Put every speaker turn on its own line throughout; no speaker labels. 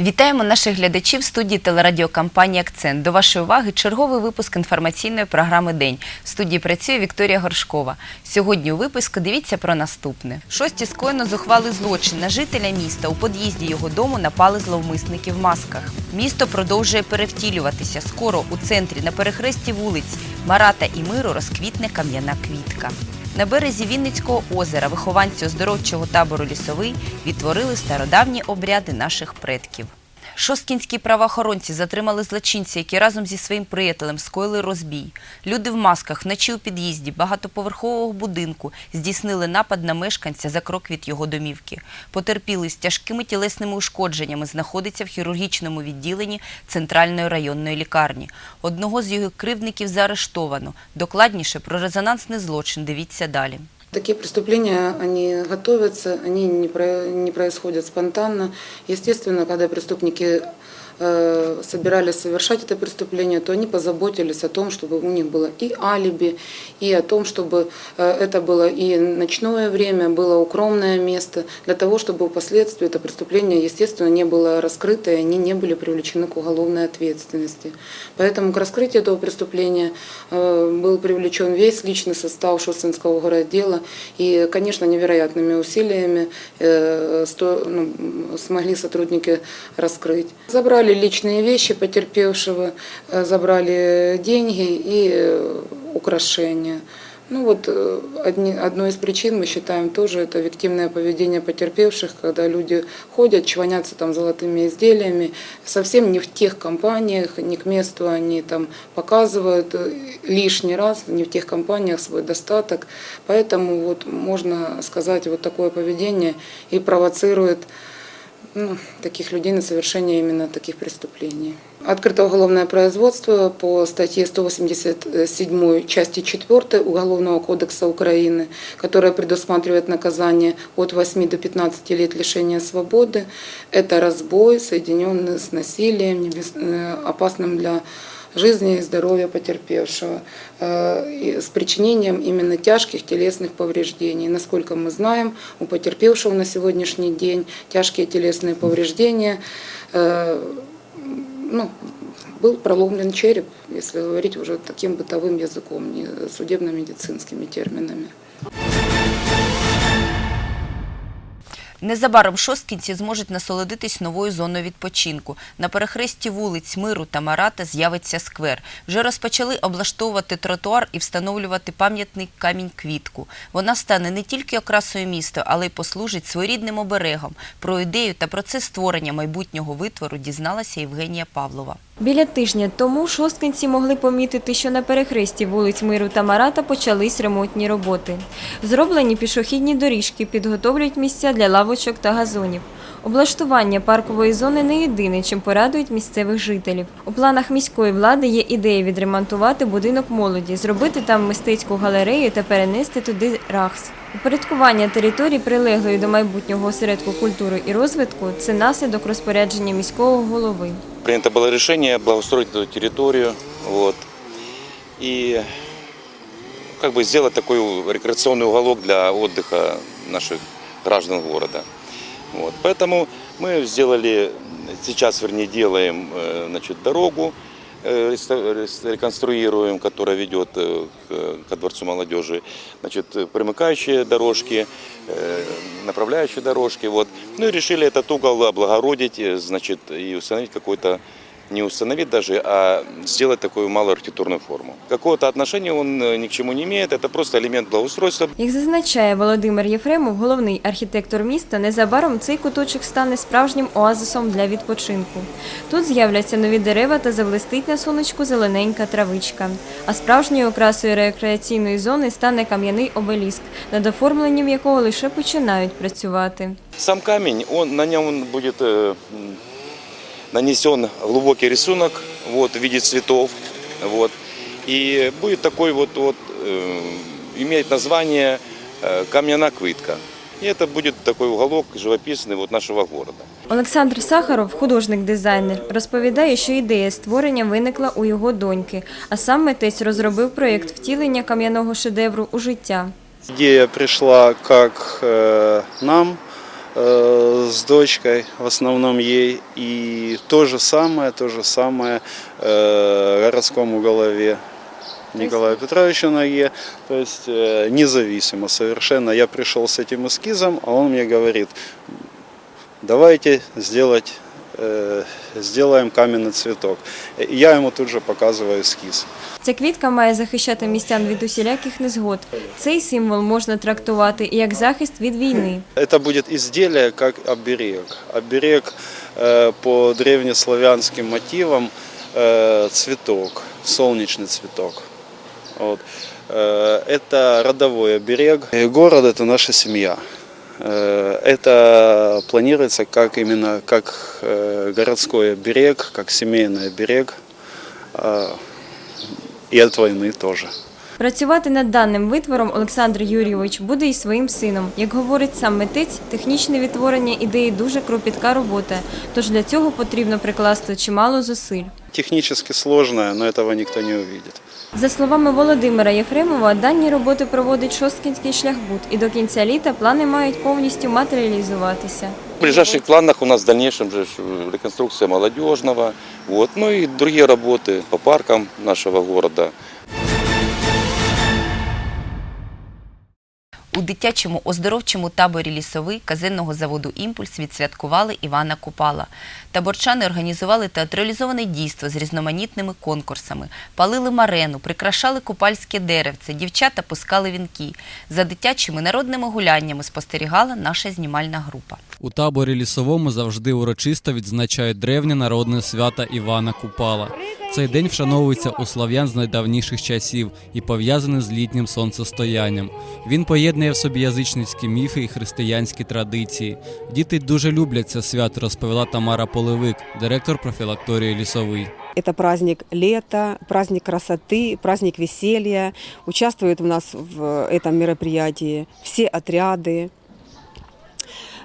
Вітаємо наших глядачів в студії телерадіокомпанії Акцент. До вашої уваги черговий випуск інформаційної програми День. В студії працює Вікторія Горшкова. Сьогодні у випуску дивіться про наступне: шості скоєно зухвалий злочин на жителя міста. У під'їзді його дому напали зловмисники в масках. Місто продовжує перевтілюватися. Скоро у центрі на перехресті вулиць Марата і Миру розквітне кам'яна квітка. На березі Вінницького озера вихованці оздоровчого табору Лісовий відтворили стародавні обряди наших предків. Шосткінські правоохоронці затримали злочинця, які разом зі своїм приятелем скоїли розбій. Люди в масках вночі у під'їзді багатоповерхового будинку здійснили напад на мешканця за крок від його домівки. Потерпілий з тяжкими тілесними ушкодженнями знаходиться в хірургічному відділенні Центральної районної лікарні. Одного з його кривдників заарештовано. Докладніше про резонансний злочин дивіться далі.
Такие преступления, они готовятся, они не, про- не происходят спонтанно. Естественно, когда преступники собирались совершать это преступление, то они позаботились о том, чтобы у них было и алиби, и о том, чтобы э, это было и ночное время, было укромное место, для того, чтобы впоследствии это преступление, естественно, не было раскрыто, и они не были привлечены к уголовной ответственности. Поэтому к раскрытию этого преступления э, был привлечен весь личный состав Шостинского городдела, и, конечно, невероятными усилиями э, ну, смогли сотрудники раскрыть. Забрали личные вещи потерпевшего, э, забрали деньги и э, украшения. Ну вот э, одни, одной из причин мы считаем тоже это виктимное поведение потерпевших, когда люди ходят, чванятся там золотыми изделиями, совсем не в тех компаниях, не к месту они там показывают лишний раз, не в тех компаниях свой достаток. Поэтому вот можно сказать, вот такое поведение и провоцирует ну, таких людей на совершение именно таких преступлений. Открыто уголовное производство по статье 187 части 4 Уголовного кодекса Украины, которая предусматривает наказание от 8 до 15 лет лишения свободы. Это разбой, соединенный с насилием, небес- э, опасным для жизни и здоровья потерпевшего э, с причинением именно тяжких телесных повреждений. Насколько мы знаем, у потерпевшего на сегодняшний день тяжкие телесные повреждения, э, ну, был проломлен череп, если говорить уже таким бытовым языком, не судебно-медицинскими терминами.
Незабаром шосткінці зможуть насолодитись новою зоною відпочинку. На перехресті вулиць Миру та Марата з'явиться сквер. Вже розпочали облаштовувати тротуар і встановлювати пам'ятний камінь-квітку. Вона стане не тільки окрасою міста, але й послужить своєрідним оберегом. Про ідею та процес створення майбутнього витвору дізналася Євгенія Павлова.
Біля тижня тому шосткинці могли помітити, що на перехресті вулиць Миру та Марата почались ремонтні роботи. Зроблені пішохідні доріжки, підготовлюють місця для лавочок та газонів. Облаштування паркової зони не єдине, чим порадують місцевих жителів. У планах міської влади є ідея відремонтувати будинок молоді, зробити там мистецьку галерею та перенести туди РАХС. Упорядкування території, прилеглої до майбутнього осередку культури і розвитку, це наслідок розпорядження міського голови
Принято было решение благоустроить эту территорию вот, и как бы сделать такой рекреационный уголок для отдыха наших граждан города. Вот. Поэтому мы сделали, сейчас вернее делаем э, значит, дорогу, э, реста- рес- реконструируем, которая ведет э, к, ко Дворцу молодежи, значит, э, примыкающие дорожки, э, направляющие дорожки. Вот. Ну и решили этот угол облагородить, э, значит, и установить какой-то не установить даже, а сделать такую малую архитектурную форму. Какого-то отношения он э, ни к чему не имеет, это просто элемент благоустройства.
Як зазначає Володимир Єфремов, головний архітектор міста, незабаром цей куточок стане справжнім оазисом для відпочинку. Тут з'являться нові дерева та заблистить на сонечку зелененька травичка. А справжньою окрасою рекреаційної зони стане кам'яний обеліск, над оформленням якого лише починають працювати.
Сам камень, он, на нем будет э, м, нанесен глубокий рисунок вот, в виде цветов. Вот, и будет такой вот, вот э, имеет название э, камняна квитка. И это будет такой уголок живописный вот нашего города.
Олександр Сахаров, художник-дизайнер, розповідає, що ідея створення виникла у його доньки, а сам митець розробив проєкт втілення кам'яного шедевру у життя.
Идея пришла как э, нам, э, с дочкой, в основном ей. И то же самое, то же самое э, городскому голове Николаю Петровичу Ноге. То есть э, независимо совершенно. Я пришел с этим эскизом, а он мне говорит, давайте сделать, э, сделаем каменный цветок. И Я ему тут же показываю эскиз.
Ця квітка має захищати містян від усіляких незгод. Цей символ можна трактувати і як захист від війни.
Это будет изделие как оберег. Оберег э, по древнеславянским мотивам э, цветок, солнечный цветок. Вот. Э, это родовой оберег. И город это наша семья. Э, Это планируется как именно как э, городской оберег, как семейный оберег. э, И от войны тоже.
Працювати над даним витвором Олександр Юрійович буде і своїм сином. Як говорить сам митець, технічне відтворення ідеї дуже кропітка робота, тож для цього потрібно прикласти чимало зусиль.
Технически сложное, но этого никто не увидит.
За словами Володимира Єфремова, дані роботи проводить Шосткінський шляхбуд, і до кінця літа плани мають повністю матеріалізуватися.
В ближайших планах у нас в дальнейшем же ж, э, реконструкция молодежного, вот, ну и другие работы по паркам нашего города.
У дитячому оздоровчому таборі лісовий казенного заводу Імпульс відсвяткували Івана Купала. Таборчани організували театралізоване дійство з різноманітними конкурсами, палили марену, прикрашали купальське деревце, дівчата пускали вінки. За дитячими народними гуляннями спостерігала наша знімальна група.
У таборі лісовому завжди урочисто відзначають древнє народне свято Івана Купала. Цей день вшановується у слав'ян з найдавніших часів і пов'язаний з літнім сонцестоянням. Він поєднує в собі язичницькі міфи і християнські традиції. Діти дуже люблять це свято, розповіла Тамара Полевик, директор профілакторії лісовий.
Это праздник лета, праздник красоты, праздник веселья. Участвуют у нас в этом мероприятии все отряды,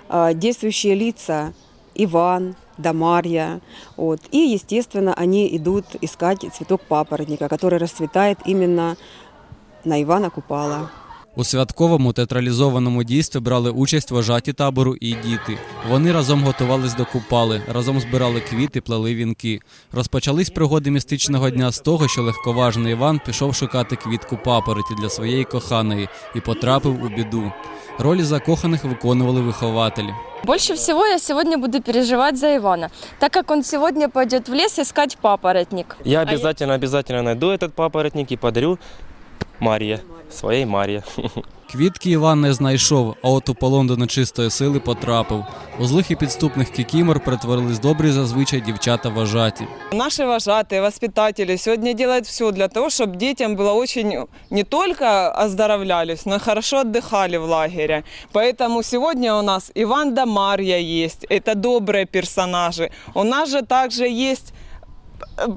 а, действующие лица Иван, Дамарья. Вот. И, естественно, они идут искать цветок папоротника, который расцветает именно на Ивана Купала.
У святковому театралізованому дійстві брали участь вожаті табору і діти. Вони разом готувались до купали, разом збирали квіти, плели вінки. Розпочались пригоди містичного дня з того, що легковажний Іван пішов шукати квітку папороті для своєї коханої і потрапив у біду. Ролі закоханих виконували вихователі.
Больше всего я сегодня буду переживать за Ивана, так как он сегодня пойдет в лес искать папоротник.
Я обязательно, обязательно найду этот папоротник и подарю Марье, своей Марье.
Квітки Іван не знайшов, а от у полон до нечистої сили потрапив. У злих і підступних кікімор перетворились добрі зазвичай дівчата вожаті.
Наши вожатые, воспитатели сегодня делают все для того, чтобы детям было очень не только оздоровлялись, но и хорошо отдыхали в лагере. Поэтому сегодня у нас Иван да Марья есть. Это добрые персонажи. У нас же также есть э,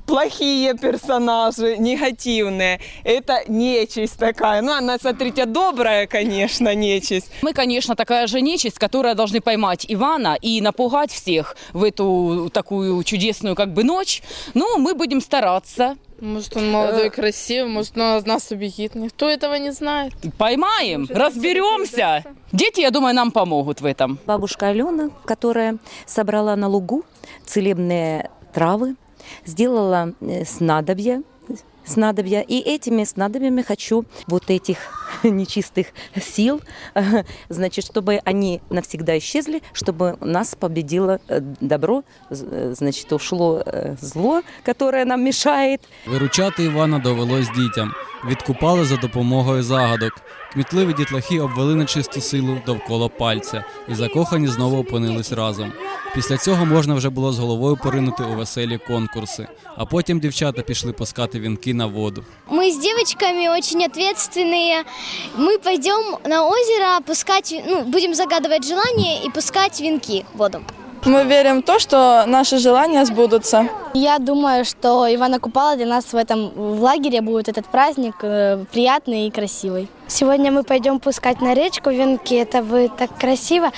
плохие персонажи, негативные. Это нечисть такая. Ну, она, смотрите, добрая, конечно, нечисть.
Мы, конечно, такая же нечисть, которая должны поймать Ивана и напугать всех в эту такую чудесную как бы ночь. Ну, мы будем стараться.
Может, он молодой красивый, может, он от нас убегит. Никто этого не знает.
Поймаем, разберемся. Дети, я думаю, нам помогут в этом.
Бабушка Алена, которая собрала на лугу целебные травы, сделала э, снадобья, снадобья. И этими снадобьями хочу вот этих нечистых сил, э, значит, чтобы они навсегда исчезли, чтобы у нас победило э, добро, з- э, значит, ушло э, зло, которое нам мешает.
Виручати Івана довелось дітям. Відкупали за допомогою загадок. Кмітливі дітлахи обвели нечисту силу довкола пальця, і закохані знову опинились разом. Після цього можна вже було з головою поринути у веселі конкурси. А потім дівчата пішли пускати вінки на воду.
Мы с девочками очень ответственные. Мы пойдем на озеро пускать, ну, будем загадывать желание и пускать венки в воду.
Мы верим в то, что наши желания сбудутся.
Я думаю, что Ивана Купала для нас в этом в лагере будет этот праздник э, приятный и красивый. Сегодня мы пойдем пускать на речку венки. Это будет так красиво.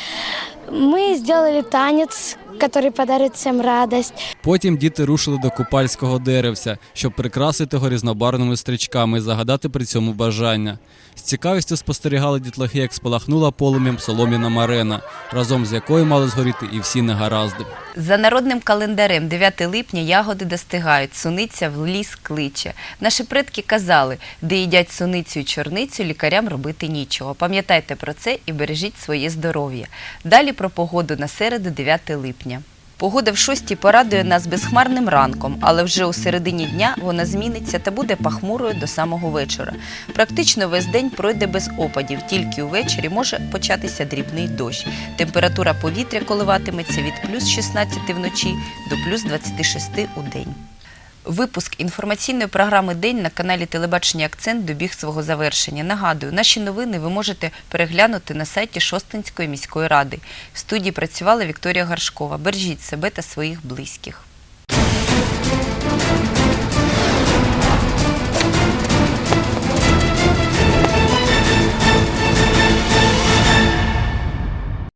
Мы зробили танець, який подарить всім радость.
Потім діти рушили до купальського деревця, щоб прикрасити його різнобарвними стрічками і загадати при цьому бажання. З цікавістю спостерігали дітлахи, як спалахнула полум'ям солом'яна марена, разом з якою мали згоріти і всі негаразди.
За народним календарем 9 липня ягоди достигають, суниця в ліс кличе. Наші предки казали, де їдять суницю і чорницю, лікарям робити нічого. Пам'ятайте про це і бережіть своє здоров'я. Далі про погоду на середу 9 липня. Погода в шостій порадує нас безхмарним ранком, але вже у середині дня вона зміниться та буде пахмурою до самого вечора. Практично весь день пройде без опадів, тільки увечері може початися дрібний дощ. Температура повітря коливатиметься від плюс 16 вночі до плюс 26 у день. Випуск інформаційної програми День на каналі Телебачення Акцент добіг свого завершення. Нагадую, наші новини ви можете переглянути на сайті Шостинської міської ради. В студії працювала Вікторія Гаршкова. Бережіть себе та своїх близьких.